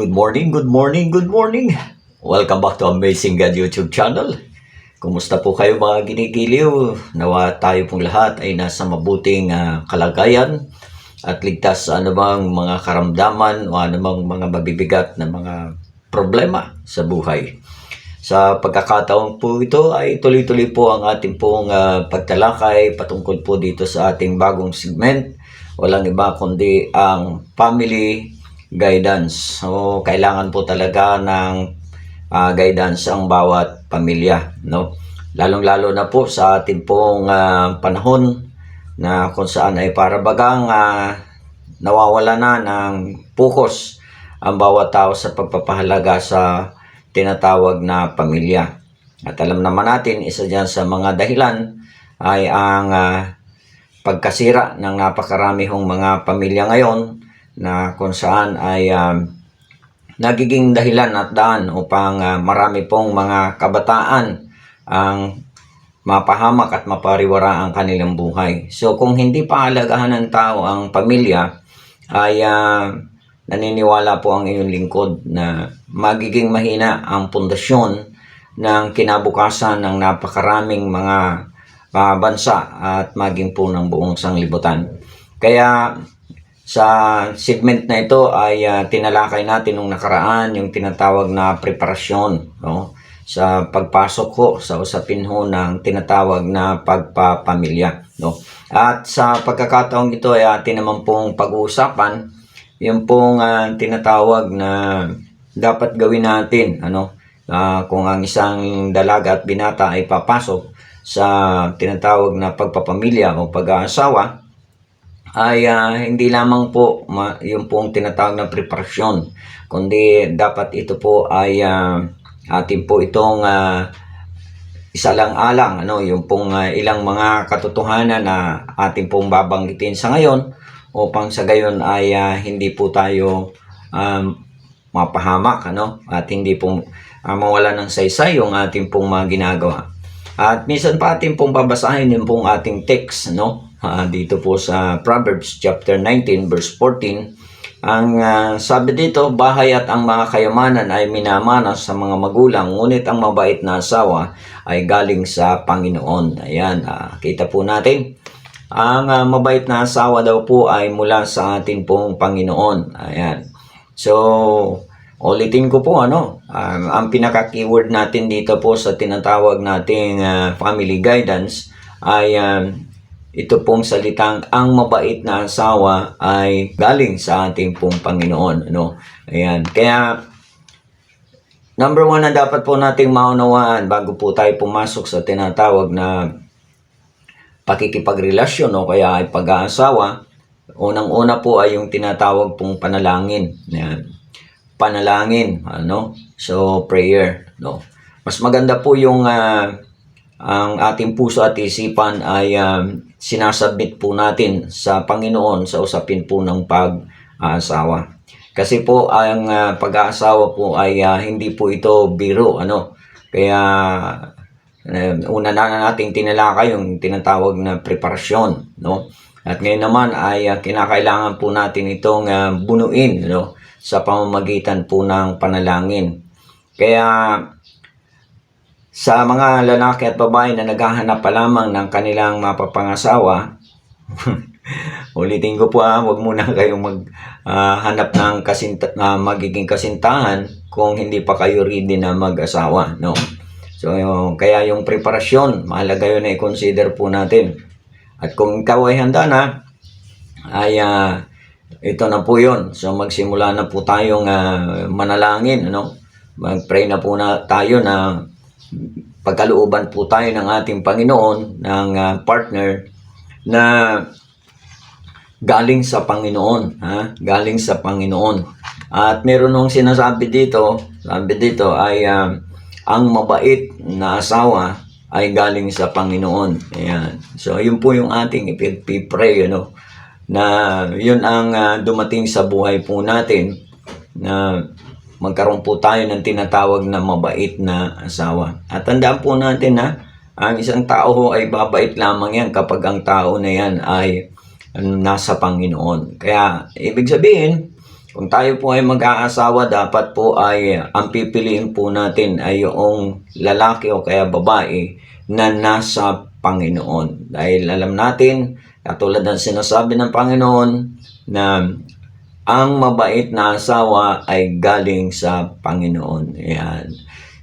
Good morning, good morning, good morning. Welcome back to Amazing God YouTube channel. Kumusta po kayo mga ginigiliw? Nawa tayo pong lahat ay nasa mabuting ah, kalagayan at ligtas sa anumang mga karamdaman o anumang mga mabibigat na mga problema sa buhay. Sa pagkakataon po ito ay tuloy-tuloy po ang ating pong ah, pagtalakay patungkol po dito sa ating bagong segment. Walang iba kundi ang family guidance. So, kailangan po talaga ng ah, guidance ang bawat pamilya, no? Lalong-lalo na po sa ating pong ah, panahon na kung saan ay para bagang ah, nawawala na ng focus ang bawat tao sa pagpapahalaga sa tinatawag na pamilya. At alam naman natin, isa dyan sa mga dahilan ay ang ah, pagkasira ng napakaramihong mga pamilya ngayon na kung saan ay um, nagiging dahilan at daan upang ah, marami pong mga kabataan ang mapahamak at mapariwara ang kanilang buhay. So kung hindi pa alagahan ng tao ang pamilya, ay ah, naniniwala po ang iyong lingkod na magiging mahina ang pundasyon ng kinabukasan ng napakaraming mga ah, bansa at maging po ng buong sanglibutan. Kaya sa segment na ito ay ah, tinalakay natin nung nakaraan yung tinatawag na preparasyon no? sa pagpasok ko sa usapin ho ng tinatawag na pagpapamilya. No? At sa pagkakataong ito ay atin naman pong pag-uusapan yung pong ah, tinatawag na dapat gawin natin ano Ah, kung ang isang dalaga at binata ay papasok sa tinatawag na pagpapamilya o pag-aasawa ay ah, hindi lamang po ma, yung pong tinatawag na preparasyon kundi dapat ito po ay ah, atin po itong ah, isa lang alang ano yung pong ah, ilang mga katotohanan na atin pong babanggitin sa ngayon upang sa gayon ay ah, hindi po tayo um, mapahamak ano at hindi po ah, mawala ng saysay yung ating pong mga ginagawa. At minsan pa ating pong babasahin yung pong ating text no Ah, dito po sa Proverbs chapter 19 verse 14 ang ah, sabi dito, bahay at ang mga kayamanan ay minamanas sa mga magulang, ngunit ang mabait na asawa ay galing sa Panginoon. Ayan, ah, kita po natin. Ang ah, mabait na asawa daw po ay mula sa ating pong Panginoon. Ayan. So, ulitin ko po ano, um, ang pinaka-keyword natin dito po sa tinatawag nating ah, family guidance ay um, ito pong salitang ang mabait na asawa ay galing sa ating pong Panginoon. Ano? Ayan. Kaya, number one na dapat po nating maunawaan bago po tayo pumasok sa tinatawag na pakikipagrelasyon o kaya ay pag-aasawa, unang-una po ay yung tinatawag pong panalangin. Ayan. Panalangin, ano? So, prayer, no? Mas maganda po yung ah, ang ating puso at isipan ay um, sinasubmit po natin sa Panginoon sa usapin po ng pag-aasawa. Kasi po ang ah, pag-aasawa po ay ah, hindi po ito biro ano. Kaya eh, una na nating tinalakay yung tinatawag na preparasyon, no? At ngayon naman ay ah, kinakailangan po natin itong ah, bunuin, no? Sa pamamagitan po ng panalangin. Kaya sa mga lalaki at babae na naghahanap pa lamang ng kanilang mapapangasawa, ulitin ko po ah, huwag muna kayong maghanap ng kasinta, na magiging kasintahan kung hindi pa kayo ready na mag-asawa. No? So, yung, kaya yung preparasyon, mahalaga yun na i-consider po natin. At kung ikaw ay handa na, ay ah, ito na po yun. So, magsimula na po tayong ah, manalangin. Ano? Mag-pray na po na tayo na pagkalooban po tayo ng ating Panginoon, ng ah, partner, na galing sa Panginoon, ha? Galing sa Panginoon. At meron nung sinasabi dito, sabi dito ay ah, ang mabait na asawa ay galing sa Panginoon. Ayan. So, yun po yung ating ipipray, ano, na yun ang ah, dumating sa buhay po natin na magkaroon po tayo ng tinatawag na mabait na asawa. At tandaan po natin na ang isang tao ho ay babait lamang yan kapag ang tao na yan ay nasa Panginoon. Kaya, ibig sabihin, kung tayo po ay mag-aasawa, dapat po ay ang pipiliin po natin ay yung lalaki o kaya babae na nasa Panginoon. Dahil alam natin, katulad ng sinasabi ng Panginoon, na ang mabait na asawa ay galing sa Panginoon. Ayan.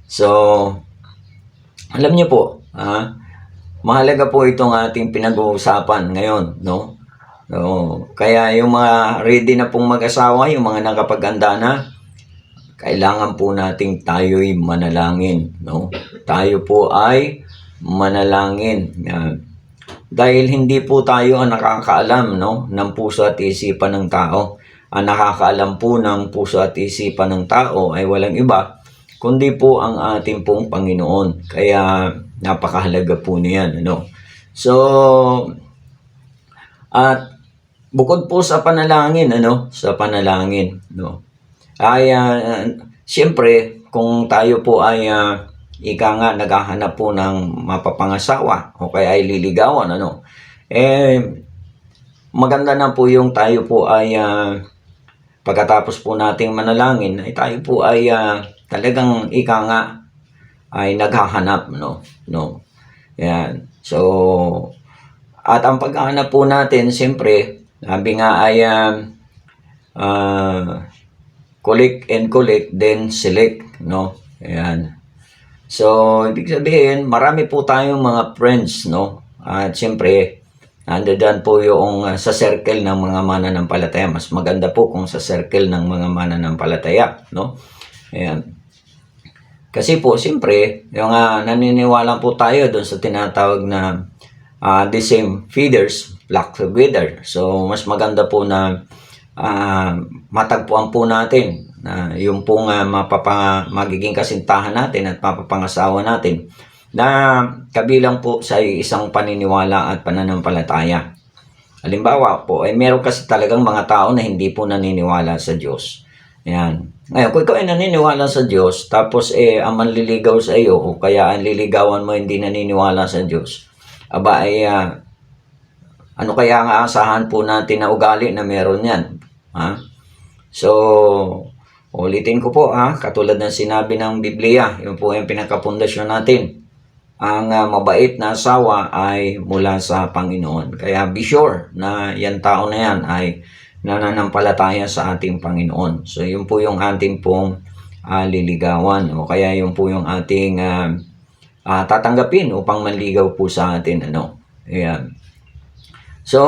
So, alam niyo po, ah, mahalaga po itong ating pinag-uusapan ngayon, no? So, kaya yung mga ready na pong mag-asawa, yung mga nakapaganda na, kailangan po nating tayo'y manalangin, no? Tayo po ay manalangin. Yan. Dahil hindi po tayo ang nakakaalam, no, ng puso at isipan ng tao. Ang nakakaalam po ng puso at isipan ng tao ay walang iba, kundi po ang ating pong Panginoon. Kaya napakahalaga po niyan, ano. So, at bukod po sa panalangin, ano, sa panalangin, no. Ay ah, siyempre kung tayo po ay ah, ika nga naghahanap po ng mapapangasawa o kaya ay liligawan, ano. Eh maganda na po yung tayo po ay ah, pagkatapos po nating manalangin ay tayo po ay ah, talagang ika nga ay naghahanap, no. No. Yan. So, at ang paghahanap po natin, siyempre, sabi nga ay ah, collect and collect, then select, no? Ayan. So, ibig sabihin, marami po tayong mga friends, no? At siyempre, nandiyan po yung uh, sa circle ng mga mananampalataya. Mas maganda po kung sa circle ng mga mananampalataya, no? Ayan. Kasi po, siyempre, yung uh, naniniwala po tayo doon sa tinatawag na uh, the same feeders flock together. So, mas maganda po na uh, matagpuan po natin na yung pong uh, mapapa, magiging kasintahan natin at mapapangasawa natin na kabilang po sa isang paniniwala at pananampalataya. Halimbawa po, ay meron kasi talagang mga tao na hindi po naniniwala sa Diyos. Yan. Ngayon, kung ikaw ay naniniwala sa Diyos, tapos eh, ang manliligaw sa iyo, o kaya ang liligawan mo hindi naniniwala sa Diyos, aba ay, ah, ano kaya ang aasahan po natin na ugali na meron yan? Ha? So, ulitin ko po ha, katulad ng sinabi ng Biblia, yun po yung pinakapundasyon natin. Ang ah, mabait na asawa ay mula sa Panginoon. Kaya be sure na yan tao na yan ay nananampalataya sa ating Panginoon. So, yun po yung ating pong ah, liligawan o kaya yun po yung ating ah, ah, tatanggapin upang manligaw po sa atin. Ano? Ayan. So,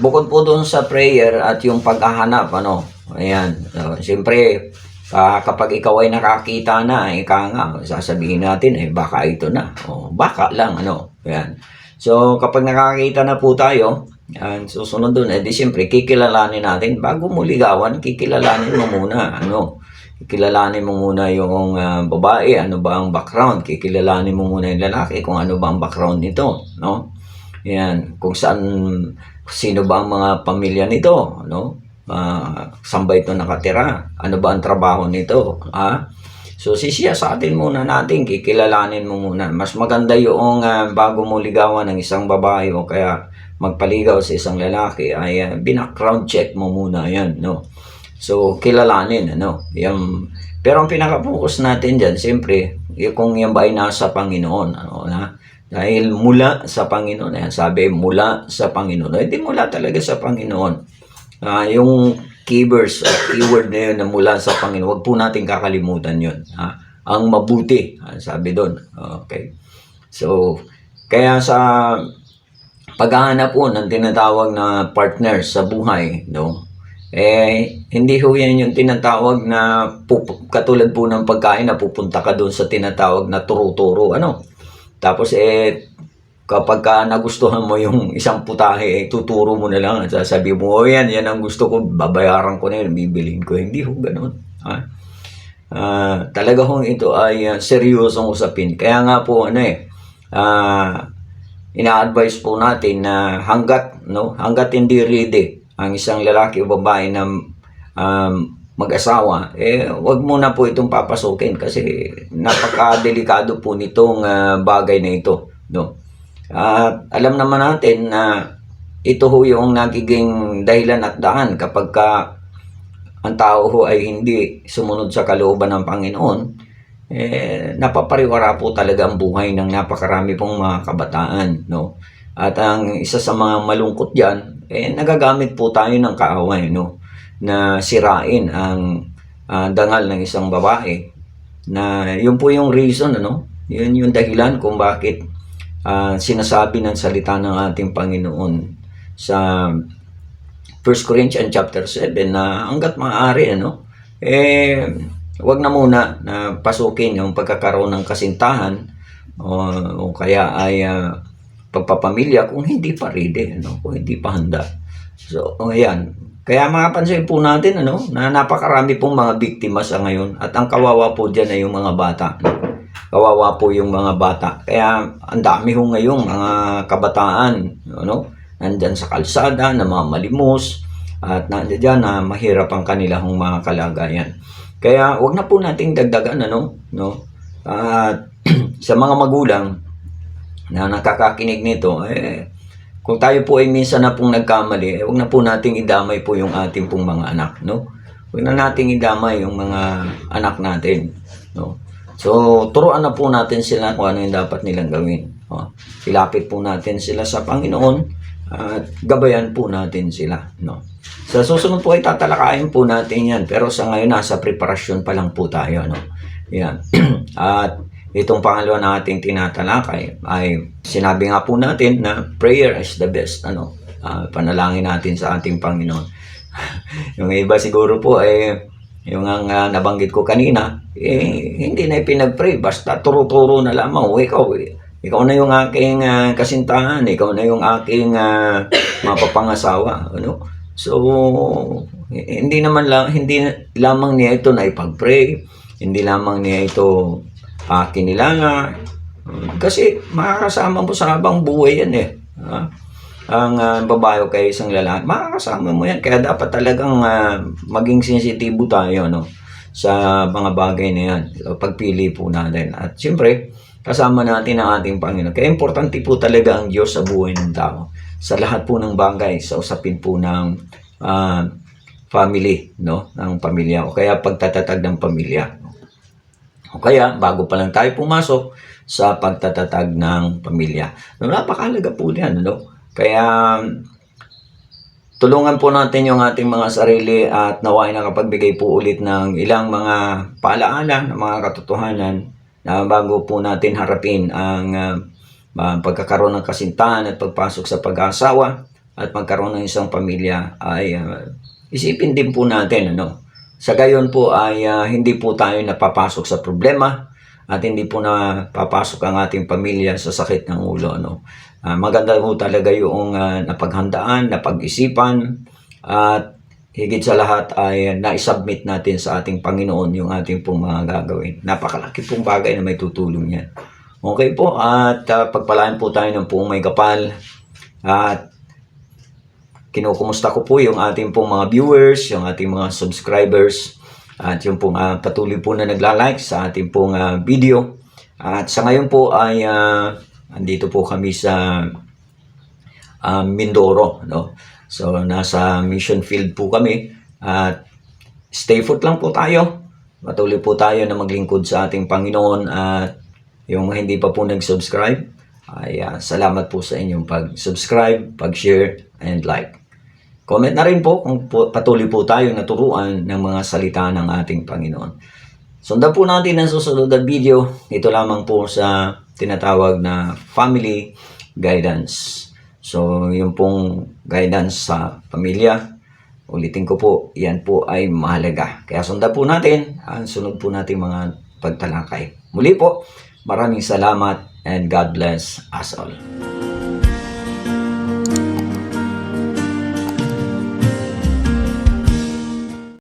bukod po doon sa prayer at yung paghahanap, ano, ayan, so, siyempre, ah, kapag ikaw ay nakakita na, ika nga, sasabihin natin, eh, baka ito na, o, baka lang, ano, ayan. So, kapag nakakita na po tayo, yan, susunod doon, eh, di siyempre, kikilalanin natin, bago mo ligawan, kikilalanin mo muna, ano, kikilalanin mo muna yung ah, babae, ano ba ang background, kikilalanin mo muna yung lalaki, kung ano ba ang background nito, no? Yan, kung saan, sino ba ang mga pamilya nito, no? Uh, saan ba ito nakatira? Ano ba ang trabaho nito? Ha? So, sisiyasatin muna natin, kikilalanin mo muna. Mas maganda yung uh, bago mo ligawan ng isang babae o kaya magpaligaw sa isang lalaki ay uh, binackground check mo muna yan, no? So, kilalanin, ano? Yung, pero ang pinaka-focus natin dyan, siyempre, kung yan ba ay nasa Panginoon, ano, na? Dahil mula sa Panginoon, yan, sabi, mula sa Panginoon. Hindi mula talaga sa Panginoon. Ah, yung keywords, uh, keyword na yun na mula sa Panginoon, huwag po natin kakalimutan yun. Ha? Ang mabuti, sabi doon. Okay. So, kaya sa paghahanap po ng tinatawag na partner sa buhay, no? Eh, hindi ho yan yung tinatawag na katulad po ng pagkain na pupunta ka doon sa tinatawag na turo-turo, ano? Tapos eh, kapag ka nagustuhan mo yung isang putahe, eh, tuturo mo na lang at sasabi mo, oh yan, yan ang gusto ko, babayaran ko na yun, bibilin ko. Hindi ho ganun. Ha? Ah, talaga hong ito ay uh, seryosong usapin. Kaya nga po, ano eh, ah, ina-advise po natin na hanggat, no, hanggat hindi ready ang isang lalaki o babae na um, mag-asawa, eh, wag mo na po itong papasukin kasi napaka-delikado po nitong uh, bagay na ito. No? At alam naman natin na ito ho yung nagiging dahilan at daan kapag ka ang tao ho ay hindi sumunod sa kalooban ng Panginoon, eh, napapariwara po talaga ang buhay ng napakarami pong mga kabataan. No? At ang isa sa mga malungkot diyan, eh, nagagamit po tayo ng kaaway no? na sirain ang ah, dangal ng isang babae na yun po yung reason ano yun yung dahilan kung bakit ah, sinasabi ng salita ng ating Panginoon sa 1 Corinthians chapter 7 na hanggat maaari ano eh wag na muna na pasukin yung pagkakaroon ng kasintahan o, o kaya ay ah, pagpapamilya kung hindi pa ready ano kung hindi pa handa so ayan kaya mapapansin po natin ano na napakarami pong mga biktima sa ngayon at ang kawawa po diyan ay yung mga bata? Kawawa po yung mga bata kaya ang dami ho ngayong mga kabataan ano nandyan sa kalsada na mga malimos at nandiyan na mahirap ang kanilang mga kalagayan. Kaya wag na po nating dagdagan ano, no? At sa mga magulang na nakakakinig nito, eh, kung tayo po ay minsan na pong nagkamali, eh, wag na po nating idamay po yung ating pong mga anak, no? Wag na nating idamay yung mga anak natin, no? So, turuan na po natin sila kung ano yung dapat nilang gawin. Oh, ilapit po natin sila sa Panginoon at gabayan po natin sila. No? Sa susunod po ay tatalakayin po natin yan. Pero sa ngayon, nasa preparasyon pa lang po tayo. No? Yan. at itong pangalawa na ating tinatalakay ay sinabi nga po natin na prayer is the best. Ano? Ah, panalangin natin sa ating Panginoon. yung iba siguro po ay yung ang ah, nabanggit ko kanina, eh, hindi na ipinag-pray. Basta turo-turo na lamang. O ikaw, ikaw na yung aking ah, kasintahan. Ikaw na yung aking uh, mapapangasawa. Ano? So, hindi naman lang, hindi lamang niya ito na ipag-pray. Hindi lamang niya ito uh, kinilala. Kasi makakasama mo sa habang buhay yan eh. Ha? Ang uh, babae o kay isang lalaki, makakasama mo yan. Kaya dapat talagang ah, maging sensitibo tayo no, sa mga bagay na yan. Pagpili po natin. At siyempre, kasama natin ang ating Panginoon. Kaya importante po talaga ang Diyos sa buhay ng tao. Sa lahat po ng bagay, sa usapin po ng ah, family, no? ng pamilya. O kaya pagtatatag ng pamilya. O kaya, bago pa lang tayo pumasok sa pagtatatag ng pamilya. No, napakahalaga po yan, no? Kaya, tulungan po natin yung ating mga sarili at nawain nakapagbigay po ulit ng ilang mga paalaala, ng mga katotohanan na bago po natin harapin ang ah, pagkakaroon ng kasintahan at pagpasok sa pag-aasawa at magkaroon ng isang pamilya ay ah, isipin din po natin ano? Sa gayon po ay ah, hindi po tayo napapasok sa problema at hindi po na papasok ang ating pamilya sa sakit ng ulo ano Ah, maganda po talaga yung ah, napaghandaan napag-isipan at higit sa lahat ay na-submit natin sa ating Panginoon yung ating pong mga gagawin. Napakalaki pong bagay na may tutulong yan. Okay po at ah, pagpalain po tayo ng buong may kapal. At kinukumusta ko po yung ating pong mga viewers, yung ating mga subscribers, at yung pong ah, patuloy po na nagla-like sa ating pong ah, video. At sa ngayon po ay ah, andito po kami sa ah, Mindoro, no? So nasa mission field po kami at stay put lang po tayo. Patuloy po tayo na maglingkod sa ating Panginoon at yung hindi pa po nag-subscribe ay ah, salamat po sa inyong pag-subscribe, pag-share, and like. Comment na rin po kung po, patuloy po tayo naturuan ng mga salita ng ating Panginoon. Sundan po natin ang susunod na video. Ito lamang po sa tinatawag na family guidance. So, yung pong guidance sa pamilya, ulitin ko po, yan po ay mahalaga. Kaya sundan po natin ang sunod po natin mga pagtalakay. Muli po, maraming salamat and God bless us all.